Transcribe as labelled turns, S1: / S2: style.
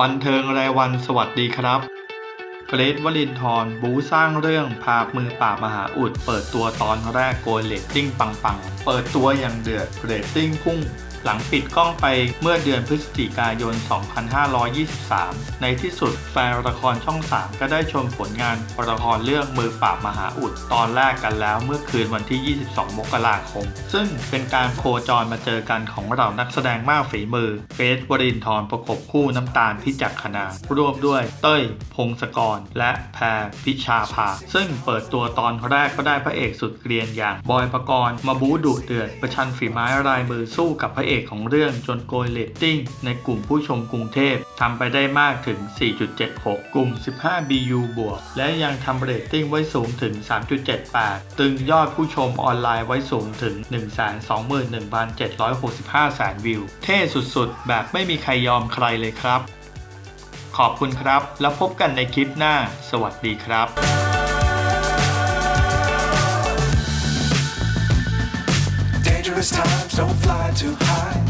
S1: บันเทิงรายวันสวัสดีครับเกรทวลินทร์บูสร้างเรื่องพามือปราบมหาอุด เปิดตัวตอนแรกโกยเลตติ้งปังๆ เปิดตัวอย่างเดือดเรตติ้งพุ่ง หลังปิดกล้องไปเมื่อเดือนพฤศจิกายน 2523 ในที่สุดแฟนละครช่อง 3 ก็ได้ชมผลงานละครเรื่องมือปราบมหาอุดตอนแรกกันแล้วเมื่อคืนวันที่ 22 มกราคม ซึ่งเป็นการโคจรมาเจอกันของเรานักแสดงมากฝีมือ เฟสวรินทร์ประกบคู่น้ำตาลพิจักขณาร่วมด้วยเต้ย พงศกร และแพรพิชาภา ซึ่งเปิดตัวตอนแรกก็ได้พระเอกสุดเกรียนอย่าง บอยปกรณ์มาบูดุเดือดประชันฝีไม้ลายมือสู้กับพระเอกของเรื่องจนโกยเลตติ้งในกลุ่มผู้ชมกรุงเทพทำไปได้มากถึง 4.76 กลุ่ม 15 BU บวก และยังทำเรตติ้งไว้สูงถึง 3.78 ตึงยอดผู้ชมออนไลน์ไว้สูงถึง 121,765 แสนวิว เท่สุดๆ แบบไม่มีใครยอมใครเลยครับ ขอบคุณครับ แล้วพบกันในคลิปหน้า สวัสดีครับ
S2: Dangerous times, don't fly too high.